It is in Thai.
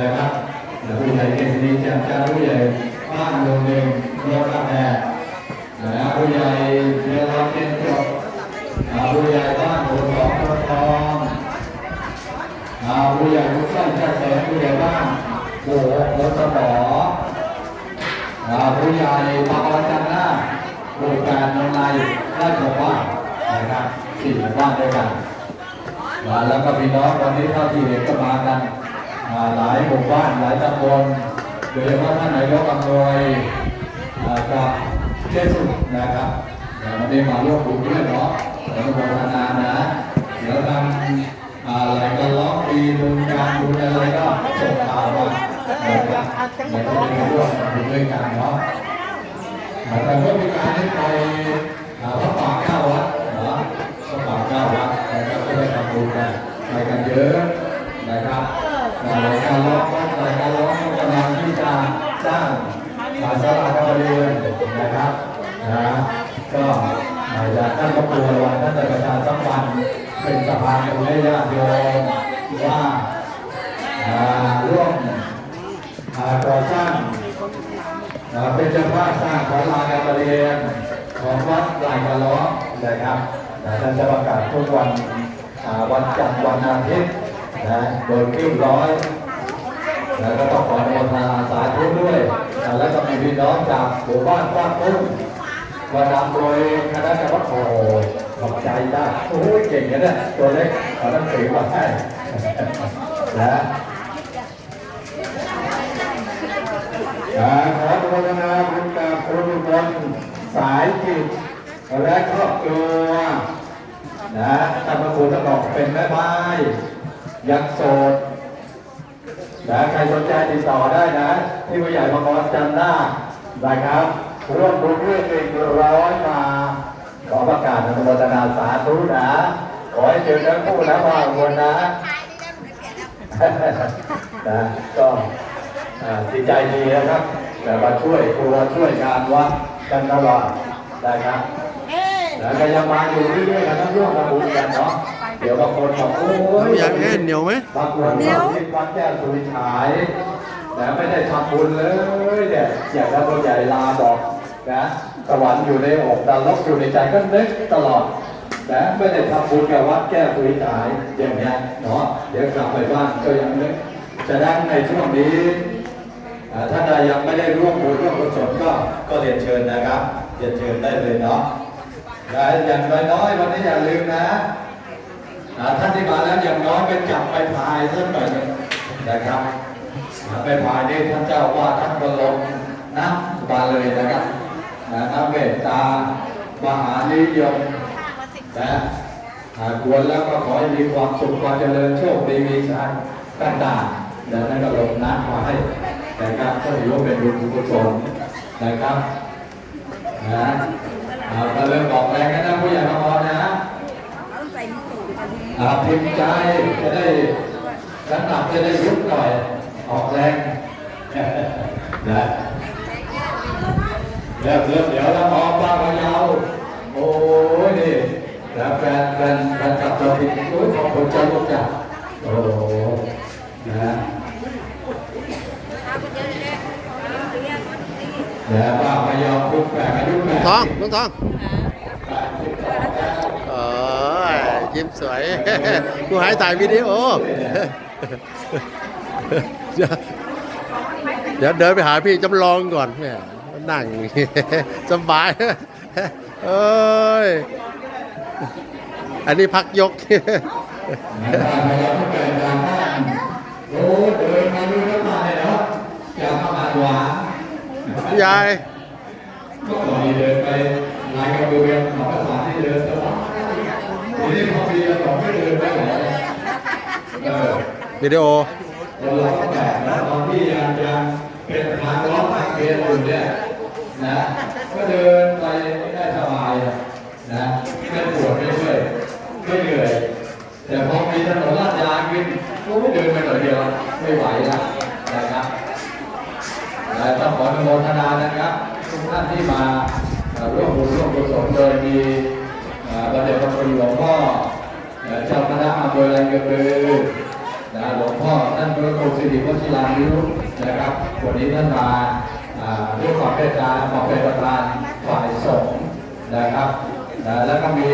นะครับผู้ใหญ่เกษรีจันทร์ผู้ใหญ่บ้านโรงเรียนโรงกาแฟนะผู้ใหญ่เรือรเจนจบผู้ใหญ่บ้านหัวสองตัวทองผู้ใหญ่ผู้สร้างชาติแสนผู้ใหญ่บ้านโอ้โหรถสมอผู้ใหญ่ปากรจันทร์หน้าโรงการนนายราชบ้านนะครับสี่หมู่บ้านด้วยกัน แล้วก็พี่น้องวันนี้เท่าที่เห็นก็มากัน หลายหมู่บ้านหลายตำบลโดยเฉพาะท่านนายกอำนวยกับเทศสุนะครับเดี๋ยววันนี้มาร่วมบุญด้วยเนาะอนุโมทนานะเดี๋ยวทำอะไรก็ร้องปีบุญการบุญอะไรก็ส่งข่าวมานะครับเดี๋ยวจะได้ร่วมบุญด้วยกันเนาะแต่เมื่อมีการได้ไปพระป่าเก้าวัดเนาะพระป่าเก้าวัดนะครับก็ได้ทำบุญกันไปกันเยอะนะครับ การร้องวัดรายการร้องกำลังที่จะสร้างอาสาฬาการเรียนนะครับนะก็อาจจะท่านก็กลัววันท่านจะประชาสัมพันธ์เป็นสะพานบุญให้ญาติโยมว่าอาร่วมอ่าก่อสร้างเราเป็นเจ้าภาพสร้างศาลาการเรียนของวัดลายกระล้อนะครับท่านจะประกาศทุกวันวันจันทร์วันอาทิตย์ นะโดยเรียบร้อยแล้วก็ต้องขออนุโมทนาสาธุด้วย แล้วก็มีพี่น้องจากหมู่บ้านบ้านตุ้งก็นำโดยคณะกรรมการโอ้โหขอบใจได้โอ้ยเก่งนะเนี่ยตัวเล็กขอหนังสือมาให้นะขออนุโมทนาบุญกับคุณบุญสายจิตและครอบครัวนะตามมาคุณจะบอกเป็นแม่ไม้ ยังโสดนะใครสนใจติดต่อได้นะ ที่ผู้ใหญ่บางรจันทร์หน้านะครับร่วมบุญด้วยหนึ่งร้อยมา ขอประกาศอนุโมทนาสาธุนะ ขอให้เจอทั้งคู่นะบางคนนะนะก็ดีใจดีนะครับแต่มาช่วยครัวช่วยงานวัดกันตลอดนะครับ แล้วก็ยังมาอยู่เรื่อยๆกันทั้งร่วมทำบุญกันเนาะเดี๋ยวบางคนบอกโอ้ยอยากให้เหนียวไหมบางคนบอกที่วัดแก้วสุริฉายแต่ไม่ได้ทำบุญเลยเนี่ยอย่างนั้นคนใหญ่ลาบอกนะสวรรค์อยู่ในอกดาวลกอยู่ในใจก็นึกตลอดนะไม่ได้ทำบุญกับวัดแก้วสุริฉายอย่างเงี้ยเนาะเดี๋ยวกลับไปบ้านก็ยังนึกจะดังในช่วงนี้อ่าถ้าใดยังไม่ได้ร่วมบุญร่วมกุศลก็ก็เรียนเชิญนะครับเรียนเชิญได้เลยเนาะ และอย่างน้อยวันนี้อย่าลืมนะท่านที่มาแล้วอย่างน้อยไปจับไปพายสักหน่อยนึงนะครับไปพายนี่ท่านเจ้าว่าท่านก็ลงน้ำมาเลยนะครับนะเมตตามหานิยมนะหากควรแล้วก็ขอให้มีความสุขความเจริญโชคดีมีชัยต่างๆแล้วนั่นก็ลงน้ำมาให้นะครับก็ถือว่าเป็นบุญกุศลนะครับนะ เอาก็เริ่มบอกแรงกันนะผู้ใหญ่พอนะอ่าพิมพ์ใจจะได้น้ำหนักจะได้ยุบหน่อย ออกแรงนะเริ่มเริ่มเดี๋ยวแล้วพอป้าพะเยาโอ้ยนี่แล้วแฟนแฟนแฟนกลับเราผิดโอ้ยขอบคุณเจ้าลูกจ้ะโอ้นะแล้วป้าพะเยาพุกแปดอายุแปด ทองลุงทองเออยิ้มสวยกูหายถ่ายวิดีโอเดี๋ยวเดินไปหาพี่จำลองก่อนแม่นั่งสบายเอ้ย อันนี้พักยกป้าย กแปดทางบ้านโอ้เดินมาดูน้ำตาเลยเนาะจะเข้ามาหวานยายก็ตอนนี้เดินไปลายกระเบือหมอภาษาที่เดินสบายทีนี้พอปีละสองไม่เดินไปไหนเออวิดีโอเราเราก็แบบนะตอนที่ยังยังเป็นทางล้อทางเกณฑ์อยู่เนี่ยนะก็เดินไปได้สบายนะไม่ปวดไม่เมื่อยไม่เหนื่อยแต่พอมีถนนลาดยางขึ้นโอ้ยเดินไปหน่อยเดียวไม่ไหวแล้วนะครับและต้องขออนุโมทนานะครับ ท่านที่มาร่วมบุญร่วมกุศลโดยมีเอ่อพระเดชพระคุณหลวงพ่อเจ้าคณะอำเภอแรงกระบือนะหลวงพ่อท่านรู้โทสิริวชิรานิรุตนะครับ วันนี้ท่านมาด้วยความเมตตามาเป็นประธานฝ่ายสงฆ์นะครับ แล้วก็มี